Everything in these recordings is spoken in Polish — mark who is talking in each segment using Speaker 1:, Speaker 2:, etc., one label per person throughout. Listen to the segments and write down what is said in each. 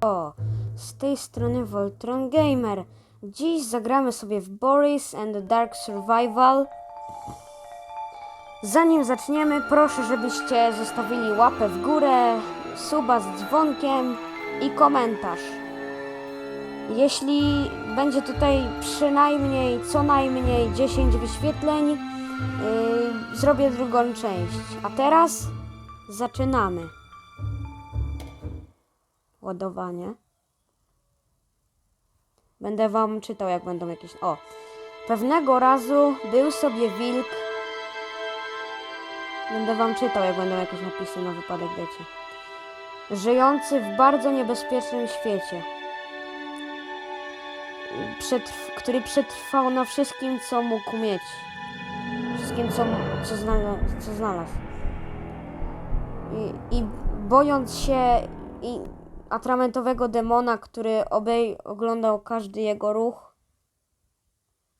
Speaker 1: O, z tej strony Voltron Gamer. Dziś zagramy sobie w Boris and the Dark Survival. Zanim zaczniemy, proszę, żebyście zostawili łapę w górę, suba z dzwonkiem i komentarz. Jeśli będzie tutaj przynajmniej, co najmniej 10 wyświetleń, yy, zrobię drugą część. A teraz zaczynamy. Ładowanie. Będę wam czytał, jak będą jakieś. O! Pewnego razu był sobie wilk. Będę wam czytał, jak będą jakieś napisy na wypadek wiecie. Żyjący w bardzo niebezpiecznym świecie. Przetrw- który przetrwał na wszystkim, co mógł mieć. Wszystkim, co, co, znalazł, co znalazł. I, I bojąc się i atramentowego demona, który obej oglądał każdy jego ruch.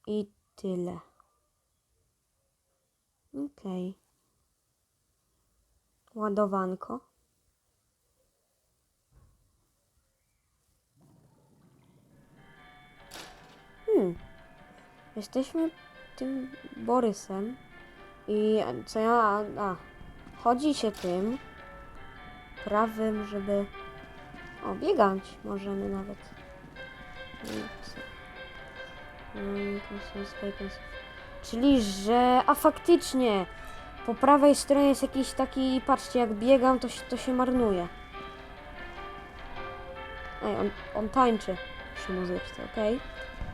Speaker 1: I tyle. Okej. Ładowanko. Hmm. Jesteśmy tym Borysem. I co ja. A, chodzi się tym prawym, żeby. O, biegać możemy nawet. Czyli, że. A faktycznie! Po prawej stronie jest jakiś taki. Patrzcie, jak biegam, to się, to się marnuje. Ej, on, on tańczy przy muzyczce, okej?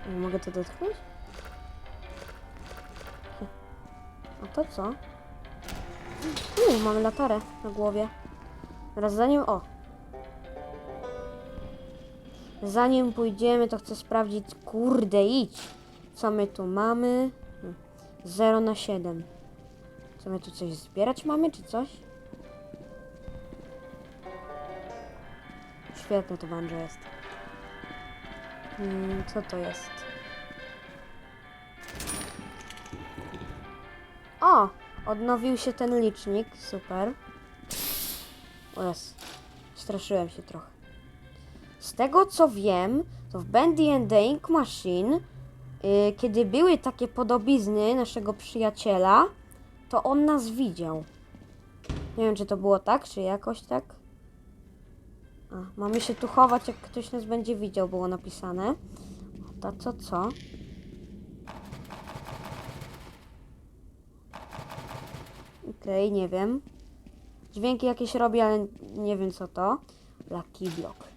Speaker 1: Okay? Mogę to dotknąć? A to co? Uuu, mamy latarę na głowie. Teraz zanim... O! Zanim pójdziemy, to chcę sprawdzić... Kurde, idź! Co my tu mamy? 0 na 7. Co my tu coś zbierać mamy, czy coś? Świetne to banjo jest. Hmm, co to jest? O! Odnowił się ten licznik, super. O. Straszyłem się trochę. Z tego co wiem, to w Bendy and the Ink Machine, yy, kiedy były takie podobizny naszego przyjaciela, to on nas widział. Nie wiem, czy to było tak, czy jakoś tak. A, mamy się tu chować, jak ktoś nas będzie widział, było napisane. To co, co? Okej, nie wiem. Dźwięki jakieś robi, ale nie wiem co to. Lucky Block.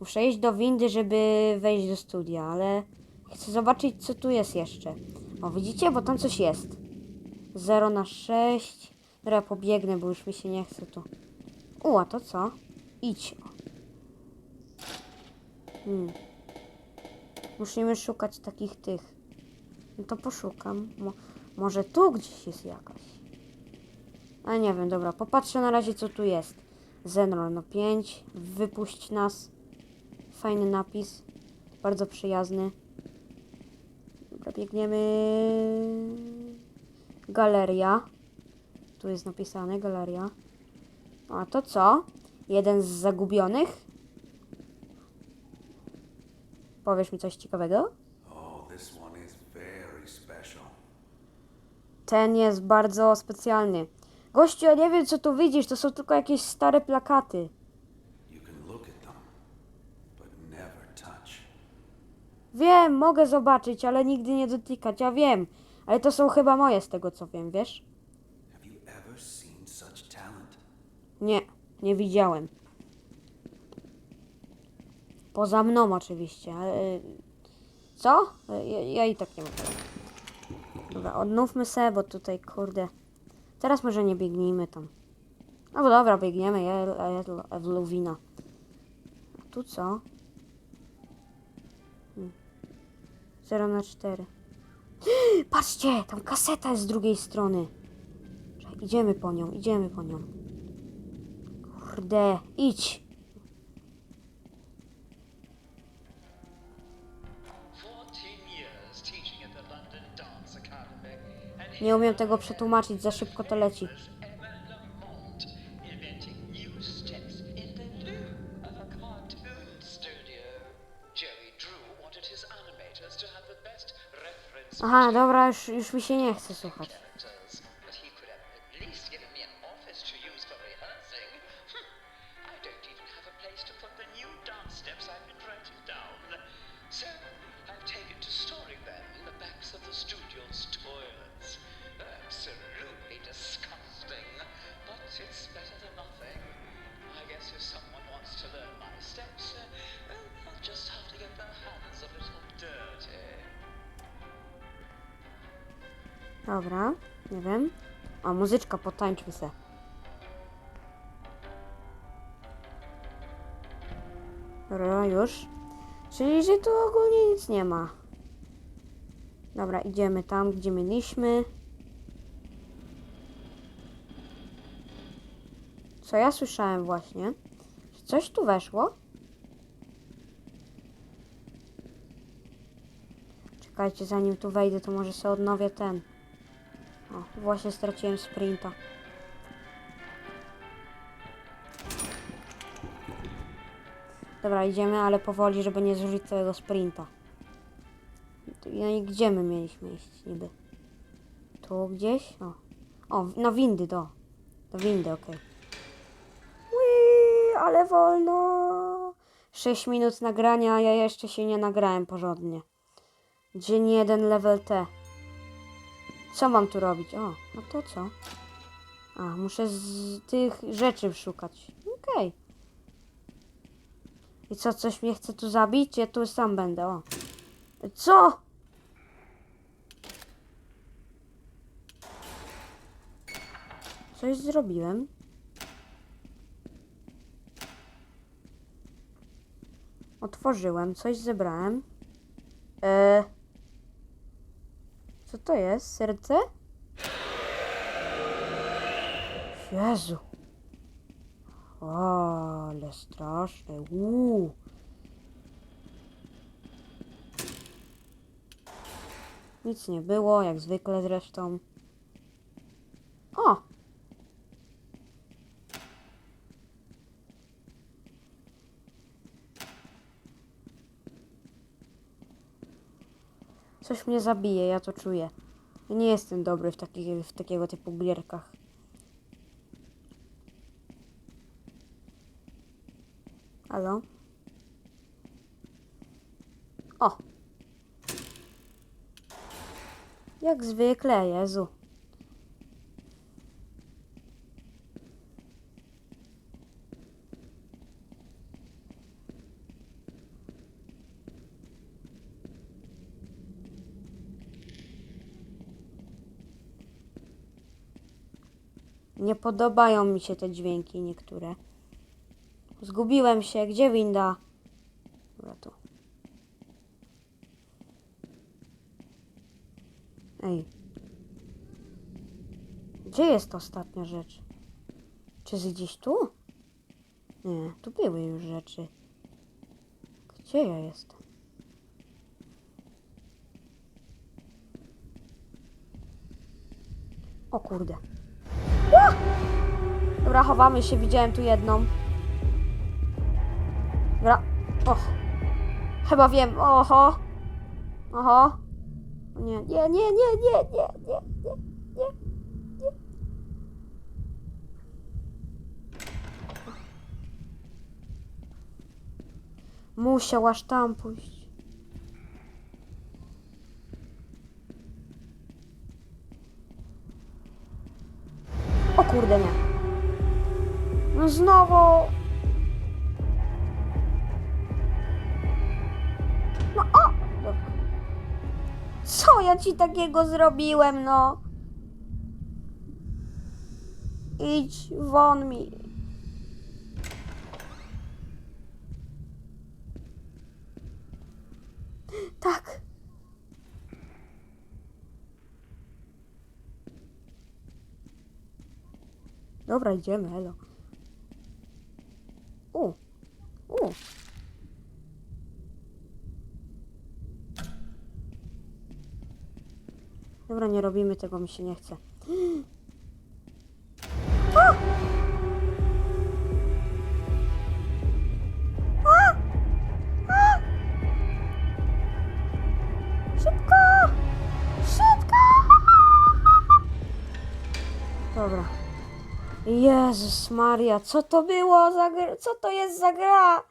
Speaker 1: Muszę iść do windy, żeby wejść do studia, ale chcę zobaczyć co tu jest jeszcze. O, widzicie? Bo tam coś jest. 0 na 6. Dobra, pobiegnę, bo już mi się nie chce tu. U, a to co? Idź. Hmm. Musimy szukać takich tych. No to poszukam. Mo może tu gdzieś jest jakaś. A nie wiem, dobra, popatrzę na razie co tu jest. Zenrol na 5. Wypuść nas. Fajny napis. Bardzo przyjazny. Dobra, biegniemy. Galeria. Tu jest napisane galeria. A to co? Jeden z zagubionych? Powiesz mi coś ciekawego?
Speaker 2: Oh.
Speaker 1: Ten jest bardzo specjalny. Gościu, ja nie wiem co tu widzisz, to są tylko jakieś stare plakaty. Wiem, mogę zobaczyć, ale nigdy nie dotykać, ja wiem. Ale to są chyba moje z tego co wiem, wiesz? Nie, nie widziałem. Poza mną oczywiście, ale... Co? Ja, ja i tak nie mam. Dobra, odnówmy se, bo tutaj, kurde... Teraz może nie biegnijmy tam. No bo dobra, biegniemy, ja, ja, ja tu co? 0 na 4. Patrzcie, tam kaseta jest z drugiej strony. Idziemy po nią, idziemy po nią. Kurde, idź.
Speaker 3: 14 years teaching at the London Dance Academy, and
Speaker 1: Nie umiem tego przetłumaczyć, za szybko to leci. Aha, dobra, już, już mi się nie chce słuchać. Dobra, nie wiem. O, muzyczka, potańczmy se. Dobra, już. Czyli, że tu ogólnie nic nie ma. Dobra, idziemy tam, gdzie mieliśmy. Co ja słyszałem właśnie? Czy coś tu weszło? Czekajcie, zanim tu wejdę, to może sobie odnowię ten. Właśnie straciłem sprinta. Dobra, idziemy, ale powoli, żeby nie zużyć całego sprinta. No i gdzie my mieliśmy iść niby? Tu gdzieś? O, o na windy, do. Do windy, okej. Okay. ale wolno. 6 minut nagrania, ja jeszcze się nie nagrałem porządnie. Dzień jeden, level T. Co mam tu robić? O, no to co? A, muszę z tych rzeczy szukać. Okej. I co, coś mnie chce tu zabić? Ja tu sam będę, o. Co? Coś zrobiłem. Otworzyłem, coś zebrałem. Eee... Co to jest? Serce? Jezu. O, ale straszne. Uuu. Nic nie było, jak zwykle zresztą. O! Coś mnie zabije, ja to czuję. Nie jestem dobry w, takich, w takiego typu gierkach. Halo? O! Jak zwykle, Jezu. Nie podobają mi się te dźwięki niektóre. Zgubiłem się. Gdzie winda? Dobra, tu. Ej. Gdzie jest ostatnia rzecz? Czy jest gdzieś tu? Nie, tu były już rzeczy. Gdzie ja jestem? O kurde. Dobra, chowamy się, widziałem tu jedną. Dobra. Och. Chyba wiem. Oho. Oho. Nie, nie, nie, nie, nie, nie, nie, nie, nie, nie. Musiał aż tam pójść. O kurde, nie. No znowu. No o! Co ja ci takiego zrobiłem, no? Idź won mi. Tak. Dobra, idziemy, elo. tego mi się nie chce. A! A! A! Szybko! Szybko! Dobra. Jezus Maria, co to było za gra? Co to jest za gra?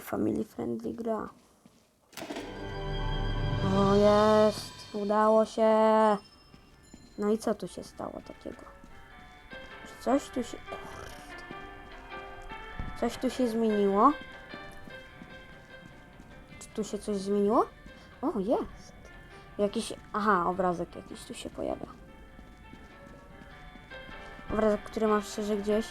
Speaker 1: Family friendly gra. O, jest udało się. No i co tu się stało takiego? Czy coś tu się... Coś tu się zmieniło? Czy tu się coś zmieniło? O, jest. Jakiś... Aha, obrazek jakiś tu się pojawia. Obrazek, który mam szczerze gdzieś.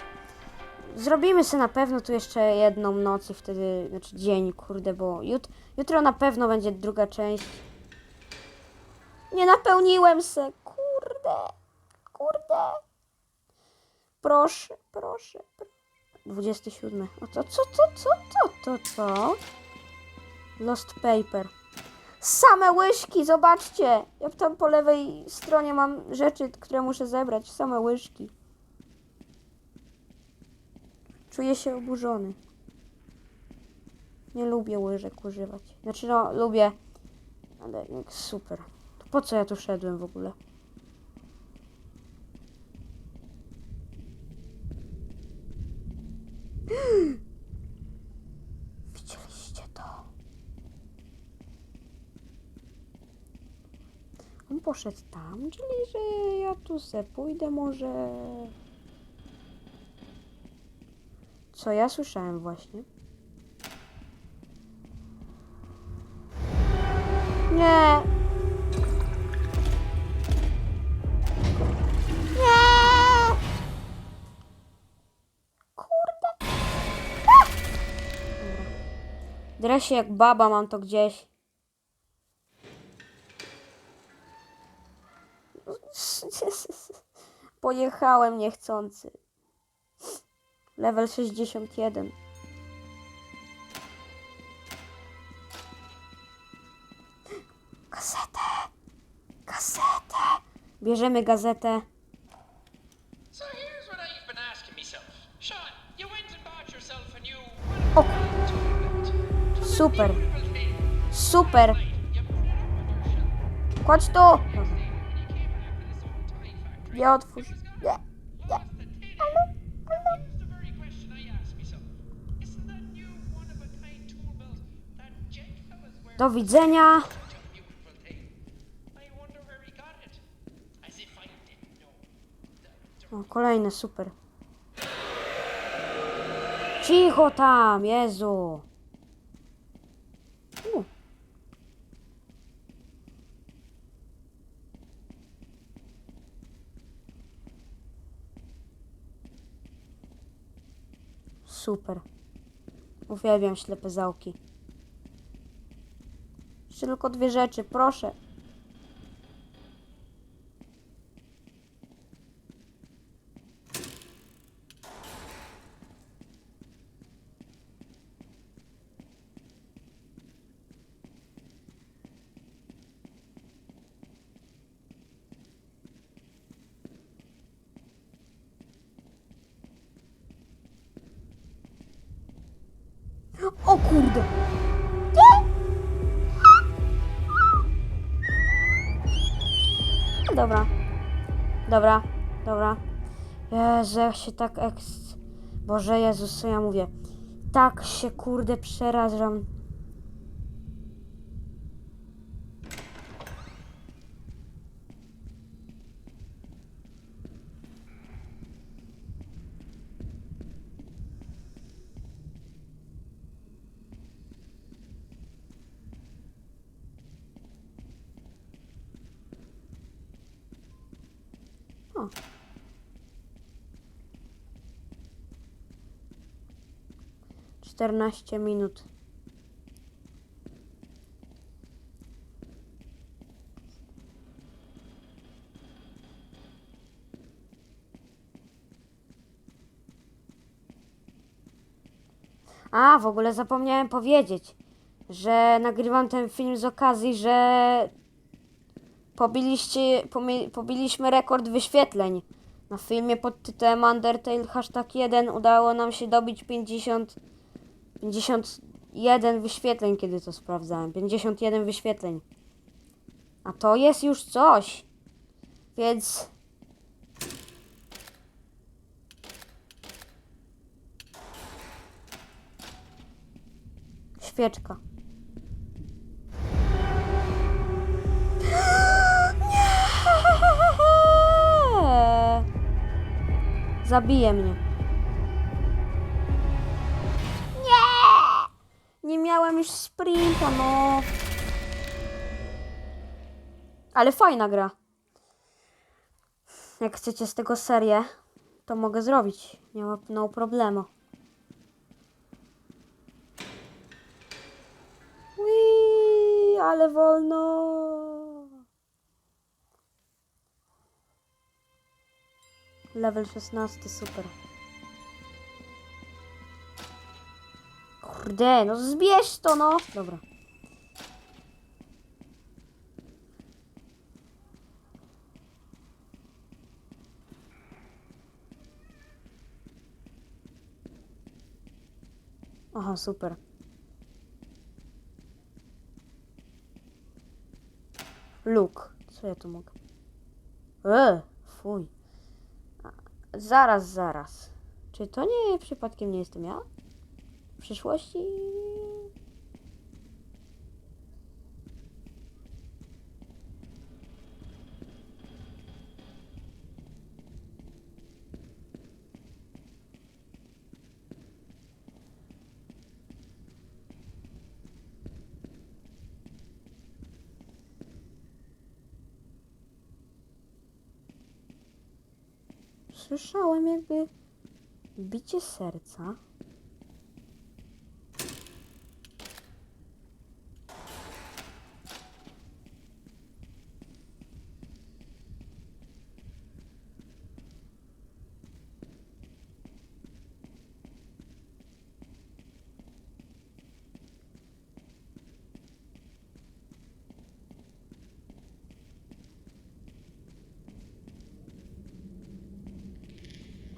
Speaker 1: Zrobimy sobie na pewno tu jeszcze jedną noc i wtedy, znaczy dzień, kurde, bo jut, jutro na pewno będzie druga część. Nie napełniłem se, kurde, kurde. Proszę, proszę. pr- 27. O to, co, co, co, co, to, co? Lost paper. Same łyżki, zobaczcie! Jak tam po lewej stronie mam rzeczy, które muszę zebrać. Same łyżki. Czuję się oburzony. Nie lubię łyżek używać. Znaczy no, lubię, ale super. Po co ja tu szedłem w ogóle? Widzieliście to? On poszedł tam, czyli że ja tu se pójdę może... Co ja słyszałem właśnie? Nie! Nie! Dresie jak baba mam to gdzieś. Pojechałem niechcący. Level 61. Gazetę! Gazetę! Bierzemy gazetę. O, super, super.
Speaker 3: Back to
Speaker 1: Nie otwórz. Nie, nie.
Speaker 3: thing? Here's the very question I asked myself.
Speaker 1: Super. Uwielbiam ślepe załki. Jeszcze tylko dwie rzeczy, proszę. O kurde! Dobra. Dobra, dobra. Jezu, się tak eks... Boże Jezus, co ja mówię? Tak się kurde przerażam. O. Czternaście minut. A, w ogóle zapomniałem powiedzieć, że nagrywam ten film z okazji, że Pobiliście, pobiliśmy rekord wyświetleń. Na filmie pod tytułem Undertale hashtag 1 udało nam się dobić 50, 51 wyświetleń, kiedy to sprawdzałem. 51 wyświetleń. A to jest już coś. Więc... Świeczka. Zabije mnie. Nie! Nie miałem już sprinta, no. Ale fajna gra. Jak chcecie z tego serię, to mogę zrobić. Nie ma no problemu. Ui, ale wolno. Level 16, super. Kurde, no zbierz to, no. Dobra. Aha, super. Luk. Co ja tu mogę? E, fuj. Zaraz, zaraz. Czy to nie przypadkiem nie jestem ja? W przyszłości? Słyszałem jakby bicie serca.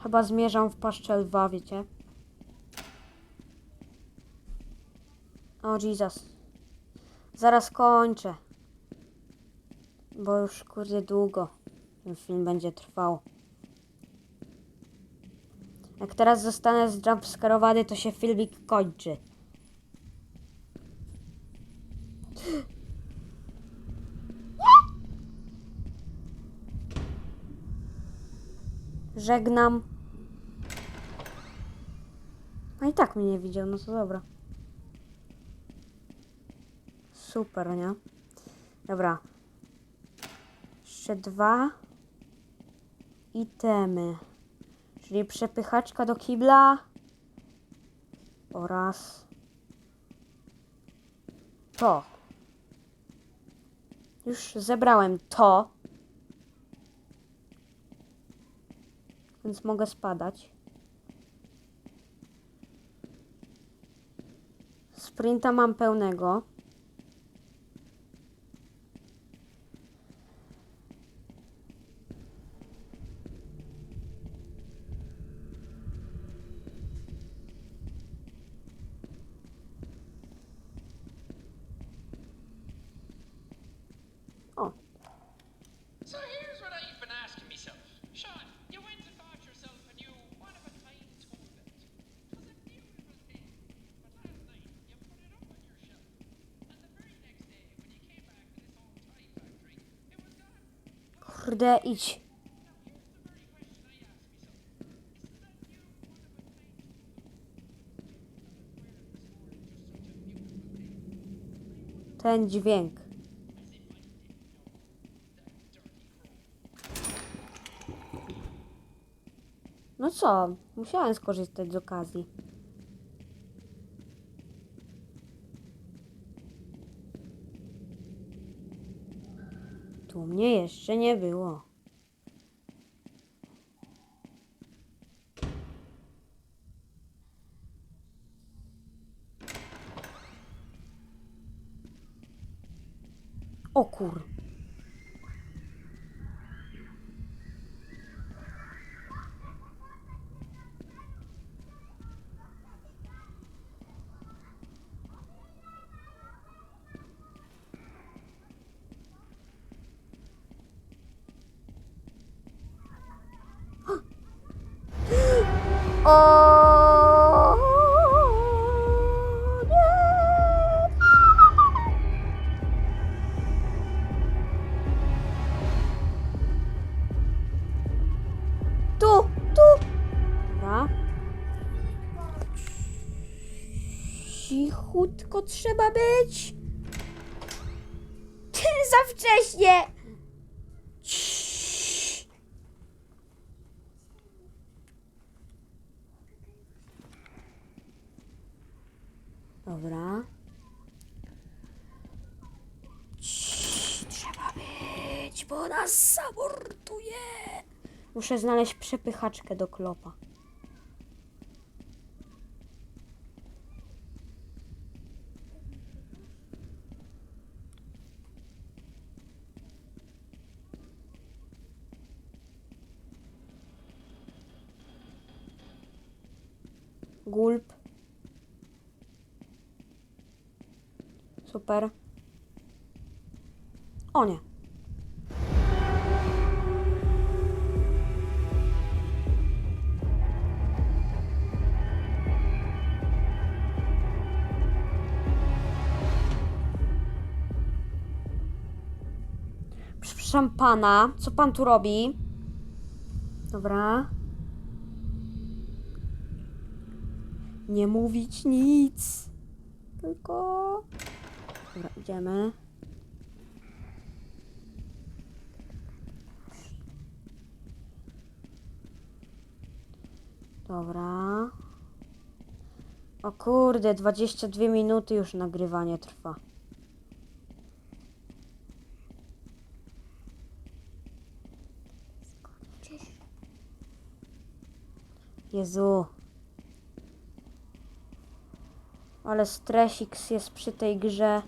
Speaker 1: Chyba zmierzam w paszczę lwa, wiecie? O Jesus. Zaraz kończę. Bo już kurde długo ten film będzie trwał. Jak teraz zostanę jumpscarowany, to się filmik kończy. Żegnam. No i tak mnie nie widział, no to dobra. Super, nie? Dobra. Jeszcze dwa itemy. Czyli przepychaczka do kibla oraz to. Już zebrałem to. Więc mogę spadać. Sprinta mam pełnego.
Speaker 3: Know that dirty crow.
Speaker 1: No co, musiałem skorzystać z okazji. Tu mnie jeszcze nie było. O kur... Cichutko trzeba być. Za wcześnie. Dobra. Trzeba być, bo nas zamorduje. Muszę znaleźć przepychaczkę do klopa. Super. O nie. Przepraszam pana, co pan tu robi? Dobra. Nie mówić nic. Tylko. Dobra, idziemy. Dobra. O kurde, 22 minuty już nagrywanie trwa. Jezu. Ale stresik jest przy tej grze.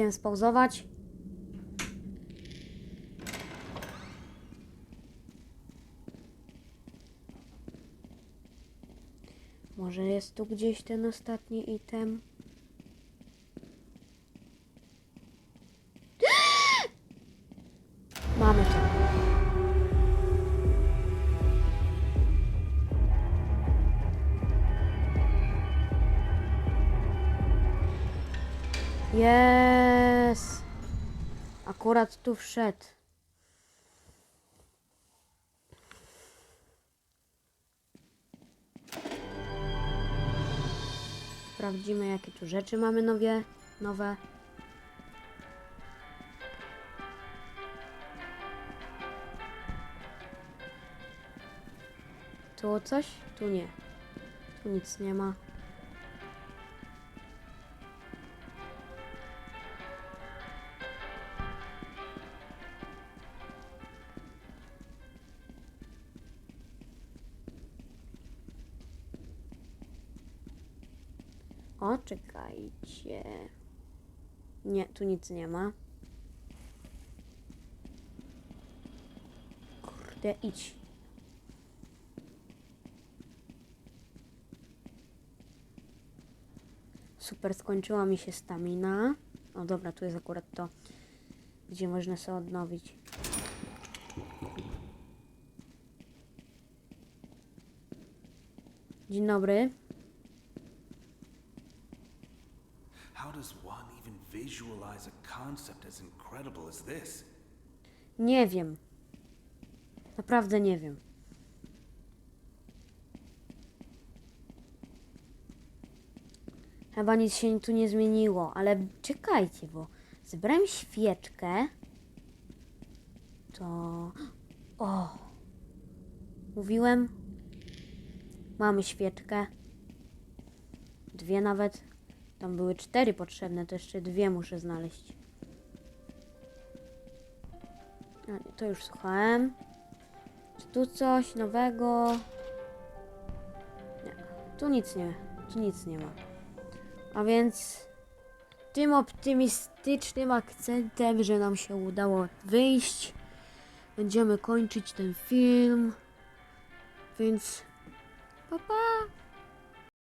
Speaker 1: Musiałem spauzować. Może jest tu gdzieś ten ostatni item? Mamy to. Jest. Akurat tu wszedł. Sprawdzimy, jakie tu rzeczy mamy nowe. nowe. Tu coś? Tu nie. Tu nic nie ma. O, czekajcie. Nie, tu nic nie ma. Kurde, idź. Super, skończyła mi się stamina. O dobra, tu jest akurat to, gdzie można sobie odnowić. Dzień dobry.
Speaker 2: Concept as incredible as this?
Speaker 1: Nie wiem. Naprawdę nie wiem. Chyba nic się tu nie zmieniło, ale czekajcie, bo zebrałem świeczkę. To. O! Mówiłem. Mamy świeczkę. Dwie nawet. Tam były cztery potrzebne, to jeszcze dwie muszę znaleźć. Nie, to już słuchałem. Czy tu coś nowego? Nie, tu nic nie, tu nic nie ma. A więc tym optymistycznym akcentem, że nam się udało wyjść, będziemy kończyć ten film. Więc pa pa!